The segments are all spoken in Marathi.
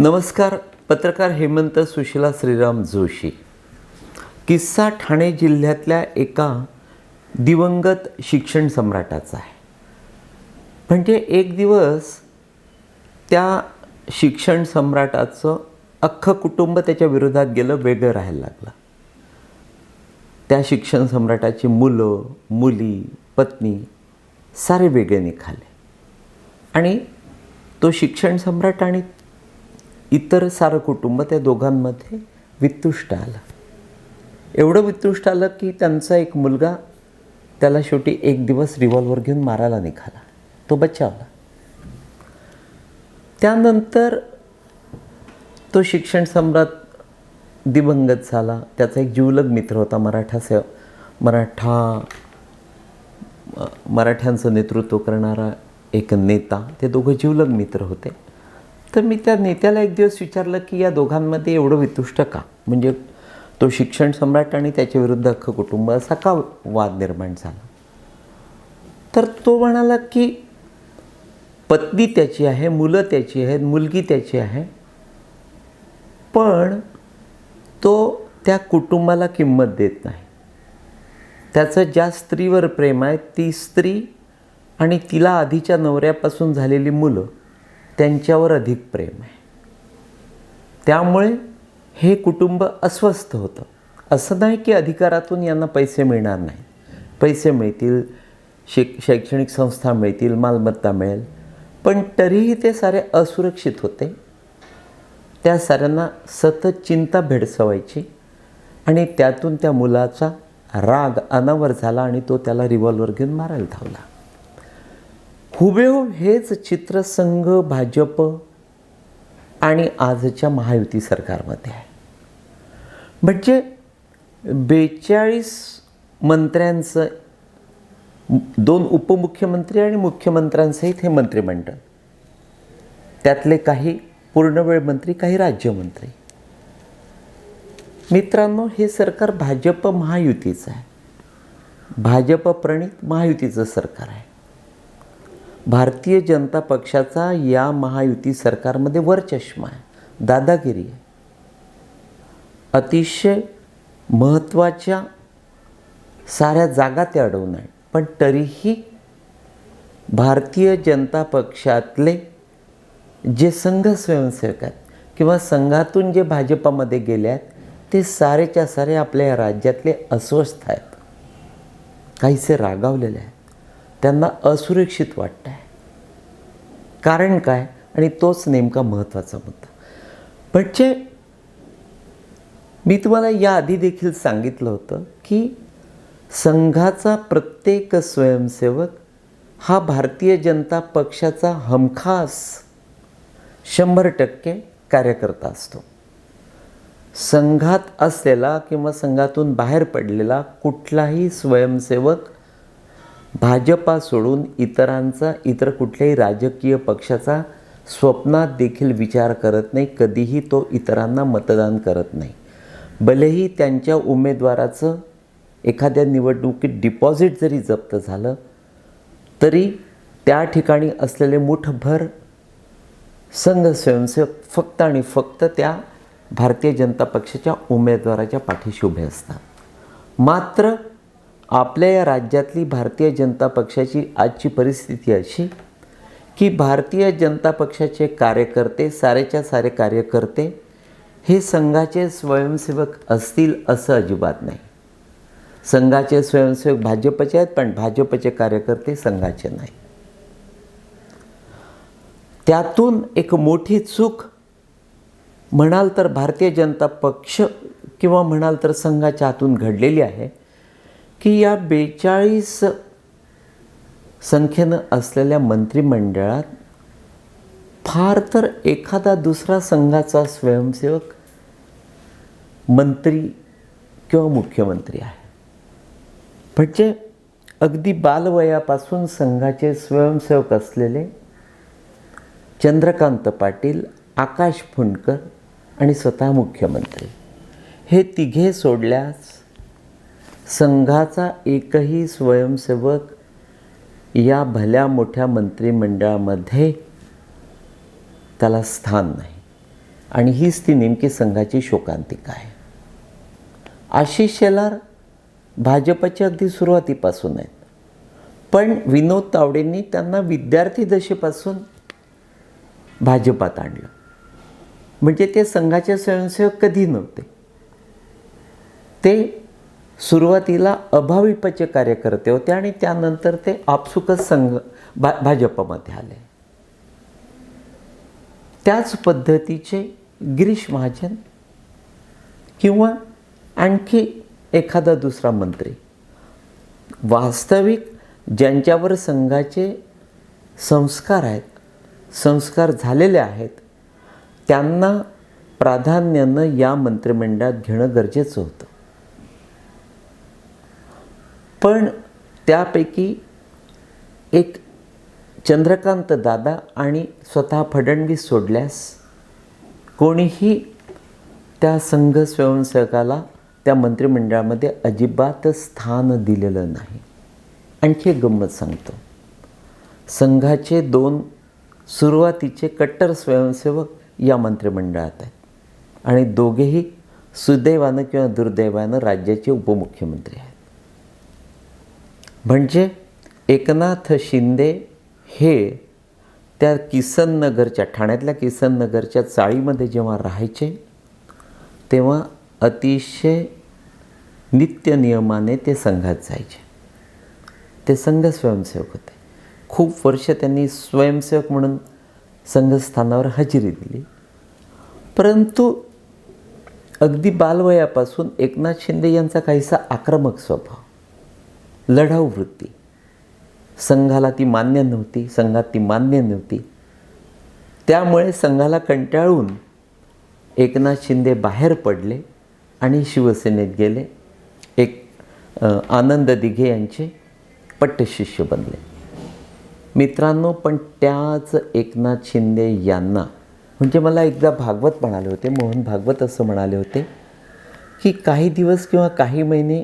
नमस्कार पत्रकार हेमंत सुशीला श्रीराम जोशी. किस्सा ठाणे जिल्ह्यातल्या एका दिवंगत शिक्षण सम्राटाचा आहे. म्हणजे एक दिवस त्या शिक्षण सम्राटाचं अख्खं कुटुंब त्याच्या विरोधात गेलं वेगळं राहायला लागलं. त्या शिक्षण सम्राटाची मुलं मुली पत्नी सारे वेगळे निघाले. आणि तो शिक्षण सम्राट आणि इतर सारं कुटुंब त्या दोघांमध्ये वितुष्ट आलं. एवढं वितुष्ट आलं की त्यांचा एक मुलगा त्याला शेवटी एक दिवस रिव्हॉल्वर घेऊन मारायला निघाला. तो बचावला. त्यानंतर तो शिक्षण सम्राट दिवंगत झाला. त्याचा एक जिवलग मित्र होता मराठा से मराठा मराठ्यांचं नेतृत्व करणारा एक नेता. ते दोघं जिवलग मित्र होते. तर मी त्या नेत्याला एक दिवस विचारलं की या दोघांमध्ये एवढं वितुष्ट का? म्हणजे तो शिक्षण सम्राट आणि त्याच्या विरुद्ध अख्खं कुटुंब असा का वाद निर्माण झाला? तर तो म्हणाला की पत्नी त्याची आहे मुलं त्याची आहेत मुलगी त्याची आहे पण तो त्या कुटुंबाला किंमत देत नाही. त्याचं ज्या स्त्रीवर प्रेम आहे ती स्त्री आणि तिला आधीच्या नवऱ्यापासून झालेली मुलं त्यांच्यावर अधिक प्रेम आहे. त्यामुळे हे कुटुंब अस्वस्थ होतं. असं नाही की अधिकारातून यांना पैसे मिळणार नाही. पैसे मिळतील शिक शैक्षणिक संस्था मिळतील मालमत्ता मिळेल. पण तरीही ते सारे असुरक्षित होते. त्या साऱ्यांना सतत चिंता भेडसवायची आणि त्यातून त्या मुलाचा राग अनावर झाला आणि तो त्याला रिव्हॉल्वर घेऊन मारायला धावला. हुबेहूब हेच चित्र संघ भाजप आणि आजच्या महायुती सरकारमध्ये आहे. म्हणजे बेचाळीस मंत्र्यांचं दोन उपमुख्यमंत्री आणि मुख्यमंत्र्यांसहित हे मंत्रिमंडळ. त्यातले काही पूर्णवेळ मंत्री काही राज्यमंत्री. मित्रांनो हे सरकार भाजप महायुतीचं आहे. भाजप प्रणित महायुतीचं सरकार आहे. भारतीय जनता पक्षाचा या महायुती सरकारमध्ये वरचष्मा आहे दादागिरी आहे. अतिशय महत्त्वाच्या साऱ्या जागा ते अडवून आहेत. पण तरीही भारतीय जनता पक्षातले जे संघ स्वयंसेवक आहेत किंवा संघातून जे भाजपामध्ये गेले आहेत ते सारेच्या सारे आपल्या या राज्यातले अस्वस्थ आहेत. काहीसे रागावलेले आहेत. त्यांना असुरक्षित वाटत आहे कारण काय? आणि तोच नेमका महत्त्वाचा मुद्दा. म्हणजे मी तुम्हाला याआधी देखील सांगितलं होतं की संघाचा प्रत्येक स्वयंसेवक हा भारतीय जनता पक्षाचा हमखास शंभर टक्के कार्यकर्ता असतो. संघात असलेला किंवा संघातून बाहेर पडलेला कुठलाही स्वयंसेवक भाजपा सोडून इतरांचा इतर कुठल्याही राजकीय पक्षाचा स्वप्नात देखील विचार करत नाही कधीही तो इतरांना मतदान करत नाही. भलेही त्यांच्या उमेदवाराचं एखाद्या निवडणुकीत डिपॉझिट जरी जप्त झालं तरी त्या ठिकाणी असलेले मुठभर संघ स्वयंसेवक फक्त आणि फक्त त्या भारतीय जनता पक्षाच्या उमेदवाराच्या पाठीशी उभे असतात. मात्र आपल्या या राज्यातली भारतीय जनता पक्षाची आजची परिस्थिती अशी की भारतीय जनता पक्षाचे कार्यकर्ते सारेच्या सारे कार्यकर्ते हे संघाचे स्वयंसेवक असतील असं अजिबात नाही. संघाचे स्वयंसेवक भाजपचे आहेत पण भाजपचे कार्यकर्ते संघाचे नाही. त्यातून एक मोठी चूक म्हणाल तर भारतीय जनता पक्ष किंवा म्हणाल तर संघाच्या हातून घडलेली आहे. की या बेचाळीस संख्येनं असलेल्या मंत्रिमंडळात फार तर एखादा दुसरा संघाचा स्वयंसेवक मंत्री किंवा मुख्यमंत्री आहे. म्हणजे अगदी बालवयापासून संघाचे स्वयंसेवक असलेले चंद्रकांत पाटील आकाश फुंडकर आणि स्वतः मुख्यमंत्री. हे तिघे सोडल्यास संघाचा एकही स्वयंसेवक या भल्या मोठ्या मंत्रिमंडळामध्ये त्याला स्थान नाही. आणि हीच ती नेमकी संघाची शोकांतिका आहे. आशिष शेलार भाजपच्या अगदी सुरुवातीपासून आहेत. पण विनोद तावडेंनी त्यांना विद्यार्थी दशेपासून भाजपात आणलं. म्हणजे ते संघाचे स्वयंसेवक कधी नव्हते. ते सुरुवातीला अभाविपचे कार्यकर्ते होते आणि त्यानंतर ते आपसुकच संघ भा भाजपमध्ये आले. त्याच पद्धतीचे गिरीश महाजन किंवा आणखी एखादा दुसरा मंत्री. वास्तविक ज्यांच्यावर संघाचे संस्कार आहेत संस्कार झालेले आहेत त्यांना प्राधान्यानं या मंत्रिमंडळात घेणं गरजेचं होतं. पण त्यापैकी एक चंद्रकांत दादा आणि स्वतः फडणवीस सोडल्यास कोणीही त्या संघ स्वयंसेवकाला त्या मंत्रिमंडळामध्ये अजिबात स्थान दिलेलं नाही. आणखी एक गंमत सांगतो. संघाचे दोन सुरुवातीचे कट्टर स्वयंसेवक या मंत्रिमंडळात आहेत. आणि दोघेही सुदैवानं किंवा दुर्दैवानं राज्याचे उपमुख्यमंत्री आहेत. म्हणजे एकनाथ शिंदे हे त्या किसननगरच्या ठाण्यातल्या किसननगरच्या चाळीमध्ये जेव्हा राहायचे तेव्हा अतिशय नित्यनियमाने ते संघात जायचे. ते संघ स्वयंसेवक होते. खूप वर्ष त्यांनी स्वयंसेवक म्हणून संघस्थानावर हजेरी दिली. परंतु अगदी बालवयापासून एकनाथ शिंदे यांचा काहीसा आक्रमक स्वभाव लढाऊ वृत्ती. संघाला ती मान्य नव्हती संघात ती मान्य नव्हती. त्यामुळे संघाला कंटाळून एकनाथ शिंदे बाहेर पडले आणि शिवसेनेत गेले. एक आनंद दिघे यांचे पट्टशिष्य बनले. मित्रांनो पण त्याच एकनाथ शिंदे यांना म्हणजे मला एकदा भागवत म्हणाले होते मोहन भागवत असं म्हणाले होते की काही दिवस किंवा काही महिने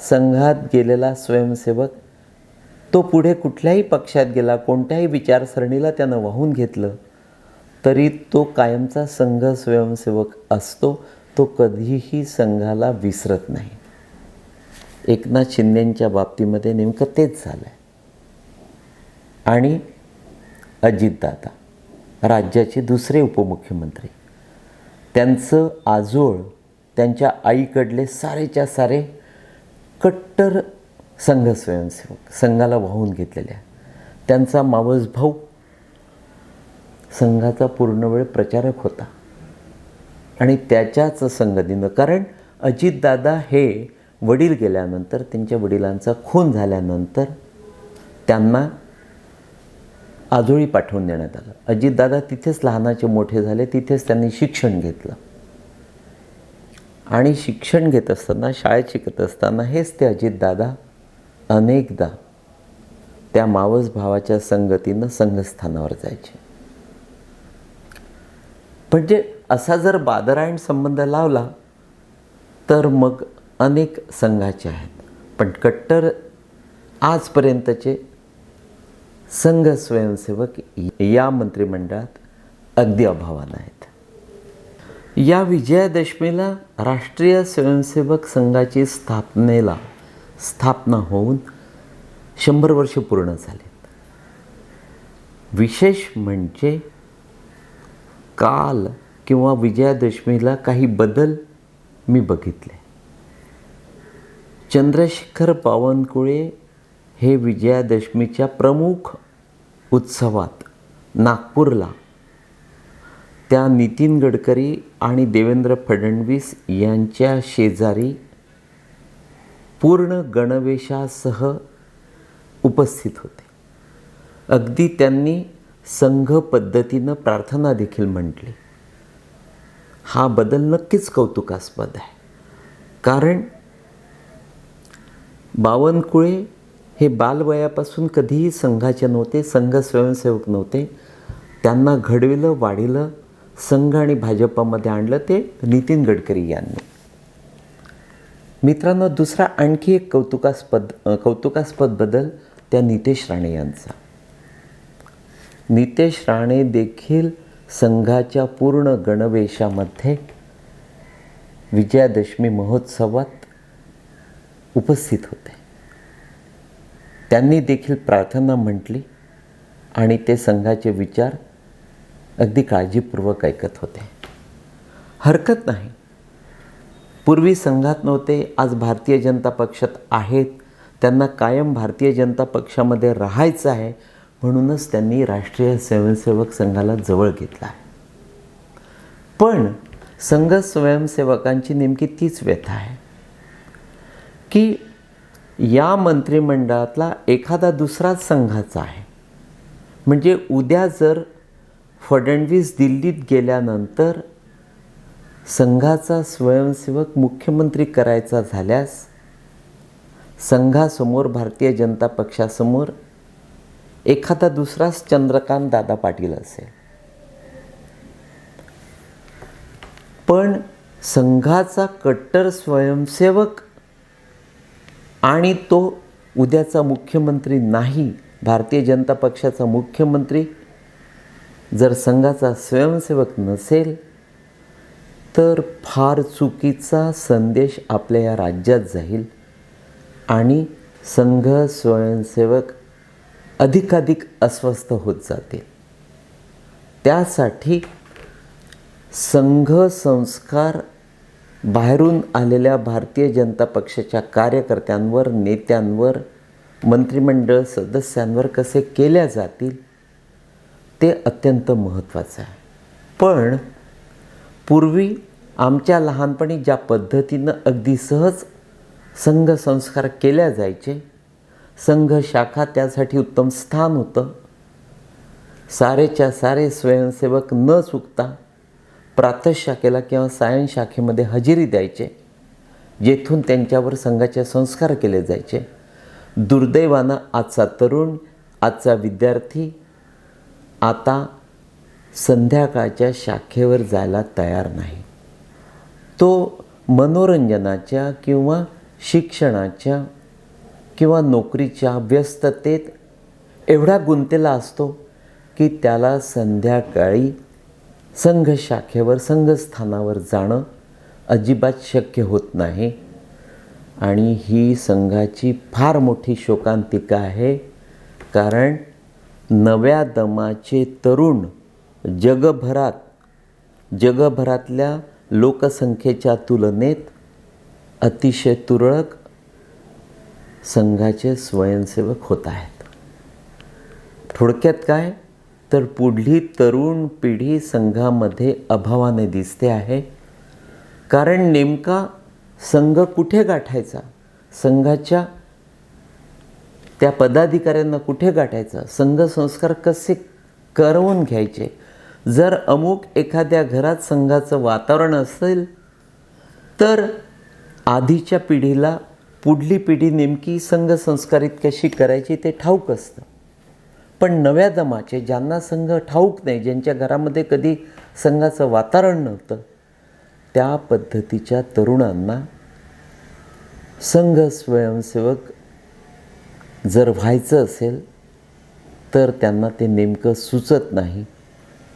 संघात गेलेला स्वयंसेवक तो पुढे कुठल्याही पक्षात गेला कोणत्याही विचारसरणीला त्यानं वाहून घेतलं तरी तो कायमचा संघ स्वयंसेवक असतो तो कधीही संघाला विसरत नाही. एकनाथ शिंदेंच्या बाबतीमध्ये नेमकं तेच झालं आहे आणि अजितदादा राज्याचे दुसरे उपमुख्यमंत्री त्यांचं आजोळ त्यांच्या आईकडले सारेच्या सारे कट्टर संघ स्वयंसेवक संघाला वाहून घेतलेल्या. त्यांचा मावस भाऊ संघाचा पूर्ण वेळ प्रचारक होता. आणि त्याच्याच संगतीनं कारण अजितदादा हे वडील गेल्यानंतर त्यांच्या वडिलांचा खून झाल्यानंतर त्यांना आजोळी पाठवून देण्यात आलं. अजितदादा तिथेच लहानाचे मोठे झाले तिथेच त्यांनी शिक्षण घेतलं. आणि शिक्षण घेत असताना शाळेत शिकत असताना हेच ते अजितदादा अनेकदा त्या मावस भावाच्या संगतीनं संघस्थानावर जायचे. म्हणजे असा जर बादरायण संबंध लावला तर मग अनेक संघाचे आहेत. पण कट्टर आजपर्यंतचे संघ स्वयंसेवक या मंत्रिमंडळात अगदी अभावानं आहेत. या विजयादशमीला राष्ट्रीय स्वयंसेवक संघाची स्थापनेला स्थापना होऊन शंभर वर्ष पूर्ण झालेत विशेष म्हणजे काल किंवा विजयादशमीला काही बदल मी बघितले. चंद्रशेखर बावनकुळे हे विजयादशमीच्या प्रमुख उत्सवात नागपूरला त्या नितीन गडकरी आणि देवेंद्र फडणवीस यांच्या शेजारी पूर्ण गणवेशासह उपस्थित होते. अगदी त्यांनी संघ पद्धतीनं प्रार्थना देखील म्हटली. हा बदल नक्कीच कौतुकास्पद आहे. कारण बावनकुळे हे बालवयापासून कधीही संघाचे नव्हते संघ स्वयंसेवक नव्हते. त्यांना घडविलं वाढिलं संघ आणि भाजपामध्ये आणलं ते नितीन गडकरी यांनी. मित्रांनो दुसरा आणखी एक कौतुकास्पद कौतुकास्पद बदल त्या नितेश राणे यांचा. नितेश राणे देखील संघाच्या पूर्ण गणवेशामध्ये विजयादशमी महोत्सवात उपस्थित होते. त्यांनी देखील प्रार्थना म्हटली आणि ते संघाचे विचार अगदी काळजीपूर्वक ऐकत होते. हरकत नाही. पूर्वी संघात नव्हते आज भारतीय जनता पक्षात आहेत. त्यांना कायम भारतीय जनता पक्षामध्ये राहायचं आहे म्हणूनच त्यांनी राष्ट्रीय स्वयंसेवक संघाला जवळ घेतला आहे. पण संघ स्वयंसेवकांची नेमकी तीच व्यथा आहे की या मंत्रिमंडळातला एखादा दुसराच संघाचा आहे. म्हणजे उद्या जर फडणवीस दिल्लीत गेल्यानंतर संघाचा स्वयंसेवक मुख्यमंत्री करायचा झाल्यास संघासमोर भारतीय जनता पक्षासमोर एखादा दुसराच चंद्रकांत दादा पाटील असेल. पण संघाचा कट्टर स्वयंसेवक आणि तो उद्याचा मुख्यमंत्री नाही भारतीय जनता पक्षाचा मुख्यमंत्री जर संघाचा स्वयंसेवक नसेल तर फार चुकीचा संदेश आपल्या या राज्यात जाईल आणि संघ स्वयंसेवक अधिकाधिक अस्वस्थ होत जातील. त्यासाठी संघ संस्कार बाहेरून आलेल्या भारतीय जनता पक्षाच्या कार्यकर्त्यांवर नेत्यांवर मंत्रिमंडळ सदस्यांवर कसे केल्या जातील ते अत्यंत महत्त्वाचं आहे. पण पूर्वी आमच्या लहानपणी ज्या पद्धतीनं अगदी सहज संघ संस्कार केल्या जायचे संघ शाखा त्यासाठी उत्तम स्थान होतं. सारेच्या सारे स्वयंसेवक न चुकता प्रातः शाखेला किंवा सायन शाखेमध्ये हजेरी द्यायचे जेथून त्यांच्यावर संघाचे संस्कार केले जायचे. दुर्दैवानं आजचा तरुण आजचा विद्यार्थी आता संध्याकाळच्या शाखेवर जायला तयार नाही. तो मनोरंजनाच्या किंवा शिक्षणाच्या किंवा नोकरीच्या व्यस्ततेत एवढा गुंतलेला असतो की त्याला संध्याकाळी संघ शाखेवर संघस्थानावर जाणं अजिबात शक्य होत नाही. आणि ही संघाची फार मोठी शोकांतिका आहे. कारण नव्या दमाचे तरुण जगभरात जगभरातल्या लोकसंख्येच्या तुलनेत अतिशय तुरळक संघाचे स्वयंसेवक होत आहेत. थोडक्यात काय? तर पुढली तरुण पिढी संघामध्ये अभावाने दिसते आहे. कारण नेमका संघ कुठे गाठायचा? संघाच्या त्या पदाधिकाऱ्यांना कुठे गाठायचं? संघ संस्कार कसे करवून घ्यायचे? जर अमुक एखाद्या घरात संघाचं वातावरण असेल तर आधीच्या पिढीला पुढली पिढी नेमकी संघ संस्कारित कशी करायची ते ठाऊक असतं. पण नव्या दमाचे ज्यांना संघ ठाऊक नाही ज्यांच्या घरामध्ये कधी संघाचं वातावरण नव्हतं त्या पद्धतीच्या तरुणांना संघ स्वयंसेवक जर व्हायचं असेल तर त्यांना ते नेमकं सुचत नाही.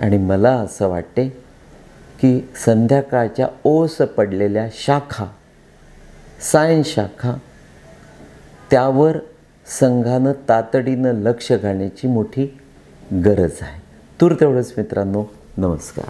आणि मला असं वाटते की संध्याकाळच्या ओस पडलेल्या शाखा सायन्स शाखा त्यावर संघानं तातडीनं लक्ष घालण्याची मोठी गरज आहे. तूर तेवढंच मित्रांनो. नमस्कार.